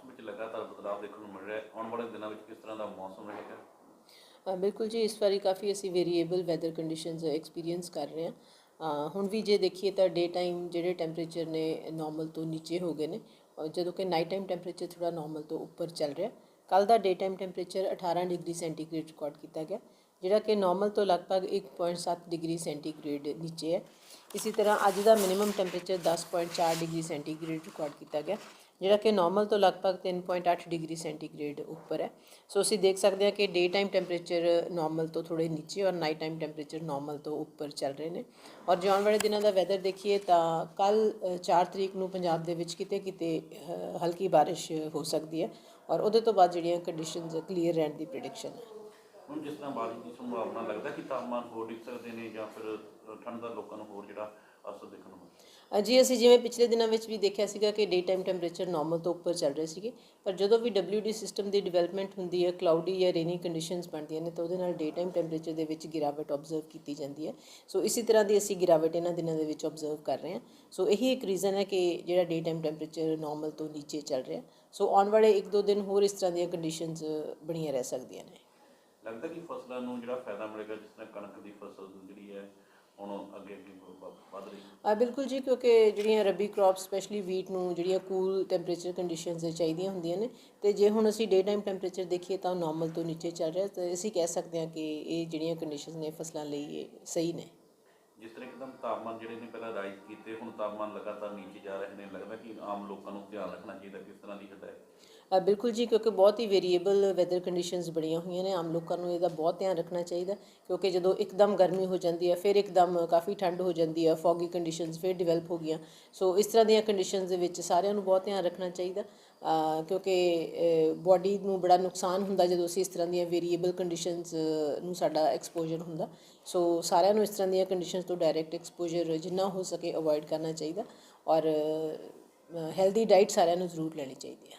ਮੌਸਮ ਵਿੱਚ ਲਗਾਤਾਰ ਬਦਲਾਅ ਦੇਖਣ ਨੂੰ ਮਿਲ ਰਿਹਾ ਹੈ। ਆਉਣ ਵਾਲੇ ਦਿਨਾਂ ਵਿੱਚ ਕਿਸ ਤਰ੍ਹਾਂ ਦਾ ਮੌਸਮ ਰਹੇਗਾ? ਬਿਲਕੁਲ ਜੀ, ਇਸ ਵਾਰੀ ਕਾਫੀ ਅਸੀਂ ਵੇਰੀਏਬਲ ਵੈਦਰ ਕੰਡੀਸ਼ਨਸ ਐਕਸਪੀਰੀਅੰਸ ਕਰ ਰਹੇ ਹਾਂ। ਹੁਣ ਵੀ ਜੇ ਦੇਖੀਏ ਤਾਂ ਡੇ ਟਾਈਮ ਜਿਹੜੇ ਟੈਂਪਰੇਚਰ ਨੇ ਨਾਰਮਲ ਤੋਂ ਨੀਚੇ ਹੋ ਗਏ ਨੇ ਜਦੋਂ ਕਿ ਨਾਈਟ ਟਾਈਮ ਟੈਂਪਰੇਚਰ ਥੋੜਾ ਨਾਰਮਲ ਤੋਂ ਉੱਪਰ ਚੱਲ ਰਿਹਾ। ਕੱਲ ਦਾ day time temperature 18 degree centigrade record ਕੀਤਾ ਗਿਆ, ਜਿਹੜਾ ਕਿ ਨਾਰਮਲ ਤੋਂ ਲਗਭਗ 1.7 ਡਿਗਰੀ ਸੈਂਟੀਗ੍ਰੇਡ ਨੀਚੇ ਹੈ। ਇਸੇ ਤਰ੍ਹਾਂ ਅੱਜ ਦਾ minimum temperature 10.4 degree centigrade record ਕੀਤਾ ਗਿਆ। ਜਿਹੜਾ ਕਿ ਨਾਰਮਲ ਤੋਂ ਲਗਭਗ 3.8 ਡਿਗਰੀ ਸੈਂਟੀਗ੍ਰੇਡ ਉੱਪਰ ਹੈ। ਸੋ ਅਸੀਂ ਦੇਖ ਸਕਦੇ ਹਾਂ ਕਿ ਡੇ ਟਾਈਮ ਟੈਂਪਰੇਚਰ ਨਾਰਮਲ ਤੋਂ ਥੋੜੇ ਨੀਚੇ ਔਰ ਨਾਈਟ ਟਾਈਮ ਟੈਂਪਰੇਚਰ ਨਾਰਮਲ ਤੋਂ ਉੱਪਰ ਚੱਲ ਰਹੇ ਨੇ। ਔਰ ਜੇ ਆਉਣ ਵਾਲੇ ਦਿਨਾਂ ਦਾ ਵੈਦਰ ਦੇਖੀਏ ਤਾਂ ਕੱਲ 4 ਤਰੀਕ ਨੂੰ ਪੰਜਾਬ ਦੇ ਵਿੱਚ ਕਿਤੇ ਕਿਤੇ ਹਲਕੀ ਬਾਰਿਸ਼ ਹੋ ਸਕਦੀ ਹੈ ਔਰ ਉਹਦੇ ਤੋਂ ਬਾਅਦ ਜਿਹੜੀਆਂ ਕੰਡੀਸ਼ਨਸ ਕਲੀਅਰ ਰਹਿਣ ਦੀ ਪ੍ਰੈਡਿਕਸ਼ਨ ਹੈ। ਹੁਣ ਜਿਸ ਤਰ੍ਹਾਂ ਬਾਰਿਸ਼ ਦੀ ਸੰਭਾਵਨਾ ਲੱਗਦਾ ਕਿ ਤਾਪਮਾਨ ਹੋਰ ਡਿੱਗ ਸਕਦੇ ਨੇ ਜਾਂ ਫਿਰ ਠੰਡ ਦਾ ਲੋਕਾਂ ਨੂੰ ਹੋਰ ਜਿਹੜਾ ਅਸਰ ਦੇਖਣ ਨੂੰ ਮਿਲਦਾ ਅ, ਜੀ ਅਸੀਂ ਜਿਵੇਂ ਪਿਛਲੇ ਦਿਨਾਂ ਵਿੱਚ ਵੀ ਦੇਖਿਆ ਸੀਗਾ ਕਿ ਡੇ ਟਾਈਮ ਟੈਂਪਰੇਚਰ ਨਾਰਮਲ ਤੋਂ ਉੱਪਰ ਚੱਲ ਰਹੇ ਸੀਗੇ, ਪਰ ਜਦੋਂ ਵੀ WD ਸਿਸਟਮ ਦੀ ਡਿਵੈਲਪਮੈਂਟ ਹੁੰਦੀ ਹੈ ਕਲਾਉਡੀ ਜਾਂ ਰੇਨੀ ਕੰਡੀਸ਼ਨਸ ਬਣਦੀਆਂ ਨੇ, ਤਾਂ ਉਹਦੇ ਨਾਲ ਡੇ ਟਾਈਮ ਟੈਂਪਰੇਚਰ ਦੇ ਵਿੱਚ ਗਿਰਾਵਟ ਆਬਜ਼ਰਵ ਕੀਤੀ ਜਾਂਦੀ ਹੈ। ਸੋ ਇਸੇ ਤਰ੍ਹਾਂ ਦੀ ਅਸੀਂ ਗਿਰਾਵਟ ਇਹਨਾਂ ਦਿਨਾਂ ਦੇ ਵਿੱਚ ਆਬਜ਼ਰਵ ਕਰ ਰਹੇ ਹਾਂ। ਸੋ ਇਹੀ ਇੱਕ ਰੀਜ਼ਨ ਹੈ ਕਿ ਜਿਹੜਾ ਡੇ ਟਾਈਮ ਟੈਂਪਰੇਚਰ ਨਾਰਮਲ ਤੋਂ ਨੀਚੇ ਚੱਲ ਰਿਹਾ। ਸੋ ਆਉਣ ਵਾਲੇ 1-2 ਦਿਨ ਹੋਰ ਇਸ ਤਰ੍ਹਾਂ ਦੀਆਂ ਕੰਡੀਸ਼ਨਸ ਬਣੀਆਂ ਰਹਿ ਸਕਦੀਆਂ ਨੇ। ਲੱਗਦਾ ਕਿ ਫਸਲਾਂ ਨੂੰ ਜਿਹੜਾ ਫਾਇਦਾ ਮਿਲੇਗਾ, ਜਿਸ ਤਰ੍ਹਾਂ ਕਣਕ ਦੀ ਫਸਲ ਜਿਹੜੀ ਹੈ ਹੁਣ ਅੱਗੇ ਅੱਗੇ ਵਧ ਰਹੀ। ਆ ਬਿਲਕੁਲ ਜੀ ਕਿਉਂਕਿ ਜਿਹੜੀਆਂ ਰੱਬੀ ਕ੍ਰੌਪਸ ਸਪੈਸ਼ਲੀ ਵੀਟ ਨੂੰ ਜਿਹੜੀਆਂ ਕੂਲ ਟੈਂਪਰੇਚਰ ਕੰਡੀਸ਼ਨਸ ਚਾਹੀਦੀਆਂ ਹੁੰਦੀਆਂ ਨੇ ਤੇ ਜੇ ਹੁਣ ਅਸੀਂ ਡੇ ਟਾਈਮ ਟੈਂਪਰੇਚਰ ਦੇਖੀਏ ਤਾਂ ਨਾਰਮਲ ਤੋਂ ਨੀਚੇ ਚੱਲ ਰਿਹਾ ਤਾਂ ਅਸੀਂ ਕਹਿ ਸਕਦੇ ਹਾਂ ਕਿ ਇਹ ਜਿਹੜੀਆਂ ਕੰਡੀਸ਼ਨਸ ਨੇ ਫਸਲਾਂ ਲਈ ਇਹ ਸਹੀ ਨੇ। ਜਿਸ ਤਰ੍ਹਾਂ ਇੱਕਦਮ ਤਾਪਮਾਨ ਜਿਹੜੇ ਨੇ ਪਹਿਲਾਂ ਰਾਈਜ਼ ਕੀਤੇ ਹੁਣ ਤਾਪਮਾਨ ਲਗਾਤਾਰ ਨੀਚੇ ਜਾ ਰਹੇ ਨੇ ਲੱਗਦਾ ਕਿ ਆਮ ਲੋਕਾਂ ਨੂੰ ਧਿਆਨ ਰੱਖਣਾ ਚਾਹੀਦਾ ਕਿਸ ਤਰ੍ਹਾਂ ਦੀ ਹਦਾਇਤ। ਬਿਲਕੁਲ ਜੀ, ਕਿਉਂਕਿ ਬਹੁਤ ਹੀ ਵੇਰੀਏਬਲ ਵੈਦਰ ਕੰਡੀਸ਼ਨਸ ਬਣੀਆਂ ਹੋਈਆਂ ਨੇ। ਆਮ ਲੋਕਾਂ ਨੂੰ ਇਹਦਾ ਬਹੁਤ ਧਿਆਨ ਰੱਖਣਾ ਚਾਹੀਦਾ, ਕਿਉਂਕਿ ਜਦੋਂ ਇੱਕਦਮ ਗਰਮੀ ਹੋ ਜਾਂਦੀ ਹੈ, ਫਿਰ ਇੱਕਦਮ ਕਾਫੀ ਠੰਡ ਹੋ ਜਾਂਦੀ ਹੈ ਫੌਗੀ ਕੰਡੀਸ਼ਨਸ ਫਿਰ ਡਿਵੈਲਪ ਹੋ ਗਈਆਂ। ਸੋ ਇਸ ਤਰ੍ਹਾਂ ਦੀਆਂ ਕੰਡੀਸ਼ਨਸ ਦੇ ਵਿੱਚ ਸਾਰਿਆਂ ਨੂੰ ਬਹੁਤ ਧਿਆਨ ਰੱਖਣਾ ਚਾਹੀਦਾ ਕਿਉਂਕਿ ਬਾਡੀ ਨੂੰ ਬੜਾ ਨੁਕਸਾਨ ਹੁੰਦਾ ਜਦੋਂ ਅਸੀਂ ਇਸ ਤਰ੍ਹਾਂ ਦੀਆਂ ਵੇਰੀਏਬਲ ਕੰਡੀਸ਼ਨਸ ਨੂੰ ਸਾਡਾ ਐਕਸਪੋਜ਼ਰ ਹੁੰਦਾ। ਸੋ ਸਾਰਿਆਂ ਨੂੰ ਇਸ ਤਰ੍ਹਾਂ ਦੀਆਂ ਕੰਡੀਸ਼ਨਸ ਤੋਂ ਡਾਇਰੈਕਟ ਐਕਸਪੋਜ਼ਰ ਜਿੰਨਾ ਹੋ ਸਕੇ ਅਵੋਇਡ ਕਰਨਾ ਚਾਹੀਦਾ ਔਰ ਹੈਲਦੀ ਡਾਈਟ ਸਾਰਿਆਂ ਨੂੰ ਜ਼ਰੂਰ ਲੈਣੀ ਚਾਹੀਦੀ ਹੈ।